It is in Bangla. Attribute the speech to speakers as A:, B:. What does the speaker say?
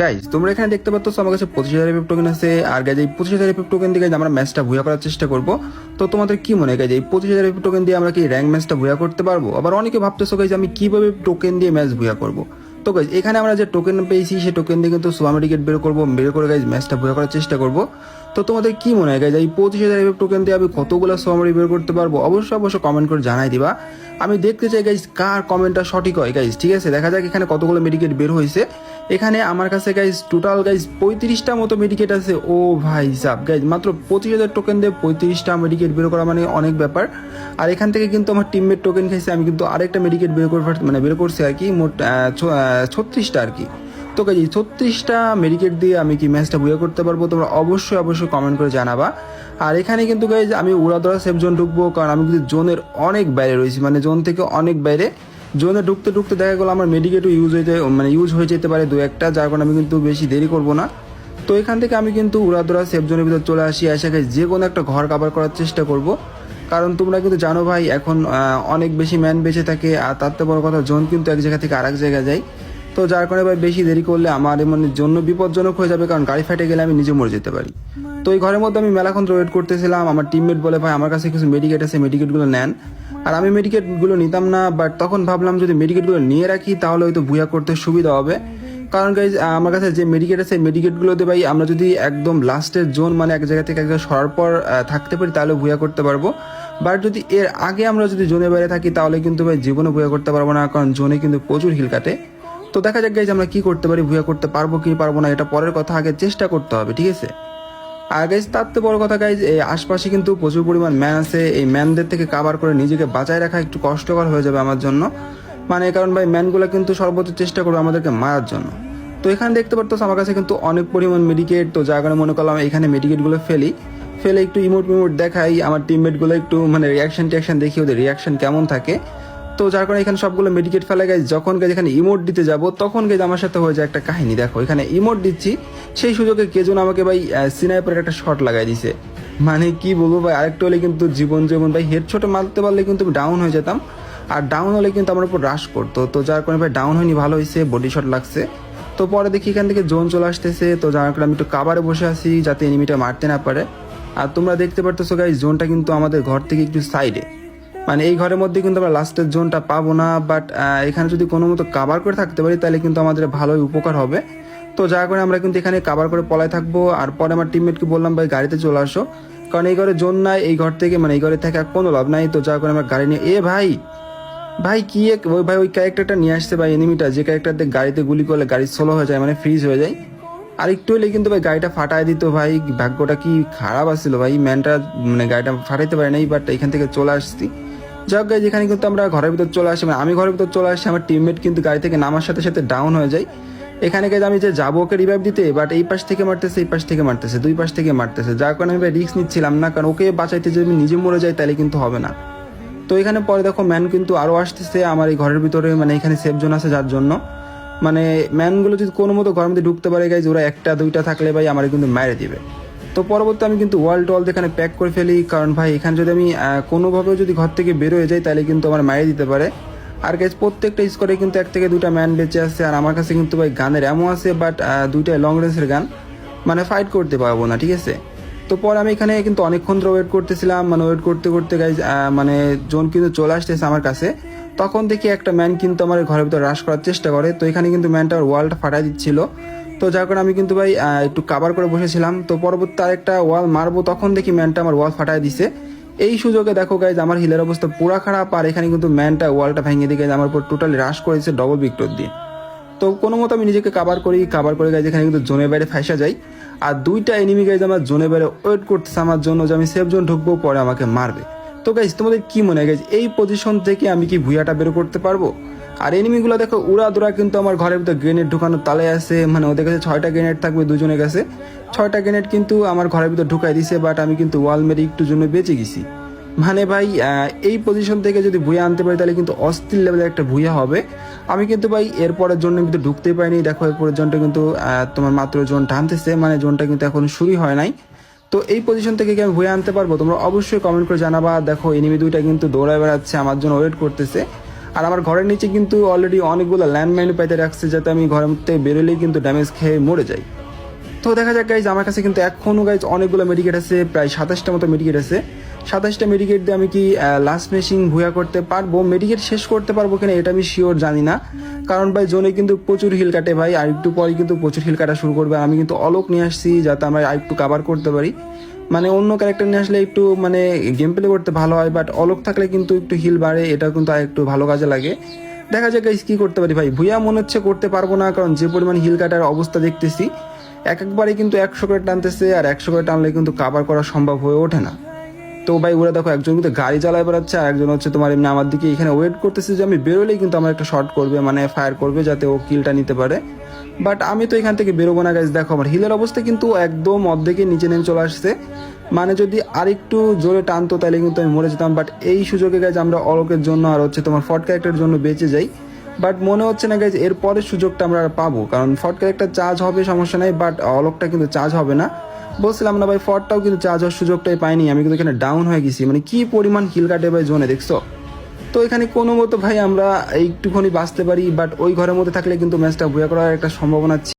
A: গাইজ তোমরা এখানে দেখতে পাচ্ছ আমার কাছে পঁচিশ হাজার এফ টোকেন আছে, আর গাইজ এই পঁচিশ হাজার এফ টোকেন দিয়ে আমরা ম্যাচটা ভুয়া করার চেষ্টা করব। তো তোমাদের কি মনে হয় গাইজ এই পঁচিশ হাজার এফ টোকেন দিয়ে আমরা কি র্যাঙ্ক ম্যাচটা ভুয়া করতে পারব? আবার অনেকে ভাবতেছো গাইজ আমি কীভাবে টোকেন দিয়ে ম্যাচ ভুয়া করব? তো গাইজ এখানে আমরা যে টোকেন পেয়েছি সেই টোকেন দিয়ে কিন্তু সোয়া মেডিকেট বের করব, বের করে গাইজ ম্যাচটা ভুয়া করার চেষ্টা করব। তো তোমাদের কি মনে হয় গাইজ এই পঁচিশ হাজার এফ টোকেন দিয়ে আমি কতগুলো সোয়ামারি বের করতে পারব? অবশ্যই অবশ্যই কমেন্ট করে জানাই দিবা। আমি দেখতে চাই গাইজ কার কমেন্টটা সঠিক হয় গাইজ ঠিক আছে? দেখা যাক এখানে কতগুলো মেডিকেট বের হয়েছে। এখানে আমার কাছে গাইজ টোটাল গাইজ পঁয়ত্রিশটা মতো মেডিকেট আছে। ও ভাই সাব গাইজ মাত্র পঁচিশ হাজার টোকেন দিয়ে পঁয়ত্রিশটা মেডিকেট বের করা মানে অনেক ব্যাপার। আর এখান থেকে কিন্তু আমার টিমমেট টোকেন খাইছে, আমি কিন্তু আরেকটা মেডিকেট বের করে মানে বের করছি আর কি, মোট ছত্রিশটা আর কি। তো গাইজ ছত্রিশটা মেডিকেট দিয়ে আমি কি ম্যাচটা বুয়া করতে পারব তোমরা অবশ্যই অবশ্যই কমেন্ট করে জানাবা। আর এখানে কিন্তু গাইজ আমি উড়াদরা সেফ জোন ঢুকবো, কারণ আমি কিন্তু জোনের অনেক বাইরে রয়েছি মানে জোন থেকে অনেক বাইরে জোনে ঢুকতে ঢুকতে দেখা গেলো আমার মেডিকেটও ইউজ হয়ে যায় মানে ইউজ হয়ে যেতে পারে দু একটা, যার কারণে আমি কিন্তু বেশি দেরি করব না। তো এখান থেকে আমি কিন্তু উড়াদরা সেফ জোনের ভিতরে চলে আসি, এসে যে কোনো একটা ঘর কাভার করার চেষ্টা করব। কারণ তোমরা কিন্তু জানো ভাই, এখন অনেক বেশি ম্যান বেঁচে থাকে, আর তার থেকে বড় কথা জোন কিন্তু এক জায়গা থেকে আরেক জায়গায় যায়। তো যার কারণে ভাই বেশি দেরি করলে আমার মানে জন্য বিপজ্জনক হয়ে যাবে, কারণ গাড়ি ফাটে গেলে আমি নিজে মরে যেতে পারি। তো এই ঘরের মধ্যে আমি মেলাক্ষণ ওয়েট করতেছিলাম। আমার টিমমেট বলে, ভাই, আমার কাছে কিছু মেডিকেট আছে মেডিকেটগুলো নেন। আর আমি মেডিকেটগুলো নিতাম না বাট তখন ভাবলাম যদি মেডিকেটগুলো নিয়ে রাখি, তাহলে হয়তো বুয়া করতে সুবিধা হবে। কারণ গাইজ আমার কাছে যে মেডিকেট আছে মেডিকেটগুলোতে ভাই, আমরা যদি একদম লাস্টের জোন মানে এক জায়গা থেকে এক জায়গায় সরার পর থাকতে পারি, তাহলে ভুয়া করতে পারব। বাট যদি এর আগে আমরা যদি জোনে বাইরে থাকি, তাহলে কিন্তু ভাই, জীবনে ভুয়া করতে পারব না, কারণ জোনে কিন্তু প্রচুর হিল কাটে। তো দেখা যাক গাইজ আমরা কি করতে পারি, ভুয়া করতে পারব কি পারব না, এটা পরের কথা, আগে চেষ্টা করতে হবে, ঠিক আছে? গাইজ তার তো বড় কথা গাইজ এই আশপাশে কিন্তু প্রচুর পরিমাণ ম্যান আছে। এই ম্যানদের থেকে কাভার করে নিজেকে বাঁচায় রাখা একটু কষ্টকর হয়ে যাবে আমার জন্য। মানে কারণ ভাই ম্যানগুলো কিন্তু সর্বোচ্চ চেষ্টা করবে আমাদেরকে মারার জন্য। তো এখানে দেখতে পারতো আমার কাছে কিন্তু অনেক পরিমাণ মেডিকেট তো যার কারণে মনে করলাম এখানে মেডিকেটগুলো ফেলি। ফেলে একটু ইমোট মিমোট দেখাই, আমার টিমমেটগুলো একটু মানে রিয়াকশন টিয়াকশন দেখি, ওদের রিয়াকশন কেমন থাকে। তো যার কারণে এখানে সবগুলো মেডিকেট ফেলে। গেছে যখন গেছে এখানে ইমোট দিতে যাব, তখন গেছে আমার সাথে হয়ে যায় একটা কাহিনী। দেখো, এখানে ইমোট দিচ্ছি, সেই সুযোগে কে যেন আমাকে ভাই সিনাইপারের একটা শট লাগাই দিছে। মানে কি বলব ভাই, আরেকটু হলে কিন্তু জীবন জীবন ভাই হেড ছোট মারতে পারলে কিন্তু ডাউন হয়ে যেতাম। আর ডাউন হলে কিন্তু আমার উপর রাশ করতো। তো যার কারণে ভাই ডাউন হয়নি, ভালো হয়েছে বডি শট লাগছে। তো পরে দেখি এখান থেকে জোন চলে আসতেছে। তো যার কারণে আমি একটু কাবারে বসে আছি, যাতে এনিমিটা মারতে না পারে। আর তোমরা দেখতে পারতেছো গাই জোনটা কিন্তু আমাদের ঘর থেকে একটু সাইডে মানে এই ঘরের মধ্যে কিন্তু আমরা লাস্টের জোনটা পাবো না বাট এখানে যদি কোনো মতো কাভার করে থাকতে পারি, তাহলে কিন্তু আমাদের ভালোই উপকার হবে। তো যা করে আমরা কিন্তু এখানে কাভার করে পলায় থাকব, আর পরে আমার টিমমেটকে বললাম, ভাই, গাড়িতে চলে আসো। কারণ এই ঘরে জোন নাই, এই ঘর থেকে মানে এই ঘরে থেকে কোনো লাভ নাই। তো যা করে আমরা গাড়ি নিয়ে, এ ভাই ভাই, কি এক ওই ভাই, ওই ক্যারেক্টারটা নিয়ে আসতে ভাই এনিমিটা যে ক্যারেক্টারতে গাড়িতে গুলি করলে গাড়ি স্লো হয়ে যায় মানে ফ্রিজ হয়ে যায়। আর একটু হলে কিন্তু ভাই গাড়িটা ফাটায় দিত ভাই। ভাগ্যটা কি খারাপ আসছিল ভাই। ম্যানটা মানে গাড়িটা ফাটাইতে পারে নাই বাট এখান থেকে চলে আসছি। যাক গাই যেখানে কিন্তু আমরা ঘরের ভিতর চলে আসি। মানে আমি ঘরের ভিতর চলে আসি, আমার টিমমেট কিন্তু গাড়ি থেকে নামার সাথে সাথে ডাউন হয়ে যায়। এখানে গেছে আমি যে যাব ওকে রিভাইভ দিতে বাট এই পাশ থেকে মারতেছে, এই পাশ থেকে মারতেছে, দুই পাশ থেকে মারতেছে। যার কারণে আমি রিস্ক নিচ্ছিলাম না, কারণ ওকে বাঁচাইতে যদি আমি নিজে মরে যাই, তাহলে কিন্তু হবে না। তো এখানে পরে দেখো ম্যান কিন্তু আরও আসতেছে, আমার এই ঘরের ভিতরে মানে এখানে সেফ জোন আছে যার জন্য। মানে ম্যানগুলো যদি কোনো মতো ঘরের মধ্যে ঢুকতে পারে গাইজ ওরা একটা, দুইটা থাকলে ভাই আমার কিন্তু মেরে দিবে। তো পরবর্তী আমি কিন্তু ওয়াল টল এখানে প্যাক করে ফেলি, কারণ ভাই, এখানে যদি আমি কোনোভাবেও যদি ঘর থেকে বেরোয় যাই, তাহলে কিন্তু আমার মেরে দিতে পারে। আর গাইজ প্রত্যেকটা স্কোরে কিন্তু এক থেকে দুটা ম্যান বেঁচে আছে আর আমার কাছে কিন্তু ভাই গানের এমন আছে বাট দুইটা লং রেঞ্জের গান। মানে ফাইট করতে পারব না, ঠিক আছে? তো পরে আমি এখানে কিন্তু অনেকক্ষণ ধরে ওয়েট করতেছিলাম মানে ওয়েট করতে করতে গাইজ মানে জোন কিন্তু চলে আসতেছে আমার কাছে। তখন দেখি একটা ম্যান কিন্তু আমার ঘরের ভিতরে হ্রাস করার চেষ্টা করে। তো এখানে কিন্তু ম্যানটা ওয়ালটা ফাটাই দিচ্ছিল। তো যার কারণে আমি কিন্তু ভাই একটু কাবার করে বসেছিলাম। তো পরবর্তী আরেকটা ওয়াল মারবো, তখন দেখি ম্যানটা আমার ওয়াল ফাটাই দিছে। এই সুযোগে দেখো গাইজ আমার হিলের অবস্থা পুরা খারাপ। আর এখানে কিন্তু ম্যানটা ওয়ালটা ভেঙে দিয়ে guys, আমার উপর টোটালি হ্রাস করেছে ডবল বিক্টর দিয়ে। তো কোনো মতো আমি নিজেকে কাবার করি কাবার করে গাইজ এখানে কিন্তু জোনের বাইরে ফাঁসা যাই। আর দুইটা এনিমি গাইজ আমার জোনের বাইরে ওয়েট করতেছে আমার জন্য যে আমি সেফ জোন ঢুকবো, পরে আমাকে মারবে। তো গাইজ তোমাদের কি মনে হয় গাইজ এই পজিশন থেকে আমি কি ভুইয়াটা বের করতে পারব? আর এনিমিগুলো দেখো উড়া দুরা কিন্তু আমার ঘরের ভিতর গ্রেনেড ঢুকানো তালে আছে মানে ওদের কাছে ছয়টা গ্রেনেড থাকবে দুজনের কাছে। ছয়টা গ্রেনেড কিন্তু আমার ঘরের ভিতর ঢুকাই দিছে বাট আমি কিন্তু ওয়াল মেরে একটু জন্য বেঁচে গেছি। মানে ভাই এই পজিশন থেকে যদি ভুয়া আনতে পারি, তাহলে কিন্তু অস্থির লেভেলের একটা ভুয়া হবে। আমি কিন্তু ভাই, এরপরের জন্য কিন্তু ঢুকতেই পারিনি। দেখো, এরপরের জনটা কিন্তু তোমার মাত্র জোন টানতেছে মানে জোনটা কিন্তু এখন শুরু হয় নাই। তো এই পজিশন থেকে কি আমি ভুয়ে আনতে পারব? তোমরা অবশ্যই কমেন্ট করে জানাবা। দেখো এনিমি দুইটা কিন্তু দৌড়ায় বেড়াচ্ছে, আমার জন্য ওয়েট করতেছে। আর আমার ঘরের নিচে কিন্তু অলরেডি অনেকগুলো ল্যান্ডমাইন পাইতে রাখছে, যাতে আমি ঘরের মধ্যে বেরোলেই কিন্তু ড্যামেজ খেয়ে মরে যাই। তো দেখা যাক গাইজ আমার কাছে কিন্তু এখনও গাইজ অনেকগুলো মেডিকেট আছে, প্রায় সাতাশটা মতো মেডিকেট আছে। সাতাশটা মেডিকেট দিয়ে আমি কি লাস্ট মেশিন ভুয়া করতে পারব? মেডিকেট শেষ করতে পারব কিনা এটা আমি শিওর জানি না। কারণ ভাই, জোনে কিন্তু প্রচুর হিল কাটে ভাই, আর একটু পরে কিন্তু প্রচুর হিল কাটা শুরু করবে। আমি কিন্তু অলোক নিয়ে আসছি যাতে আমরা আরেকটু কাভার করতে পারি। মানে অন্য ক্যারেক্টার নিয়ে আসলে একটু মানে গেম প্লে করতে ভালো হয় বাট অলোক থাকলে কিন্তু একটু হিল বাড়ে, এটা কিন্তু আর একটু ভালো কাজে লাগে। দেখা যাক কি করতে পারি ভাই। ভুয়া মনে হচ্ছে করতে পারব না, কারণ যে পরিমাণ হিল কাটার অবস্থা দেখতেছি, এক একবারে কিন্তু একশো করে টানতেছে, আর একশো করে টানলে কিন্তু কাভার করা সম্ভব হয়ে ওঠে না। তো ভাই, ওরা দেখো একজন কিন্তু গাড়ি চালায় বেড়াচ্ছে, আর একজন হচ্ছে তোমার এমনি আমার দিকে এখানে ওয়েট করতেছে যে আমি বেরোলেই কিন্তু আমার একটা শর্ট করবে মানে ফায়ার করবে যাতে ও কিলটা নিতে পারে। বাট আমি তো এখান থেকে বেরোবো না গাছ দেখো আমার হিলের অবস্থা কিন্তু একদম অর্ধেকে নিচে নেমে চলে আসছে। মানে যদি আরেকটু জোরে টানতো তাহলে কিন্তু আমি মরে যেতাম। বাট এই সুযোগে গাছ আমরা অলোকের জন্য আর হচ্ছে তোমার ফট ক্যারেক্টারের জন্য বেঁচে যাই। বাট মনে হচ্ছে না গাইজ এর পরের সুযোগটা আমরা আর পাবো, কারণ ফট ক্যারেক্টার চার্জ হবে, সমস্যা নাই বাট অলোকটা কিন্তু চার্জ হবে না। বলছিলাম না ভাই ফটটাও কিন্তু চার্জ হওয়ার সুযোগটাই পাইনি, আমি কিন্তু এখানে ডাউন হয়ে গেছি মানে কি পরিমাণ কিল কাটে ভাই জোনে, দেখছ তো এখানে কোনো মতো ভাই আমরা একটুখানি বাঁচতে পারি বাট ওই ঘরের মধ্যে থাকলে কিন্তু ম্যাচটা বয়া করার একটা সম্ভাবনা।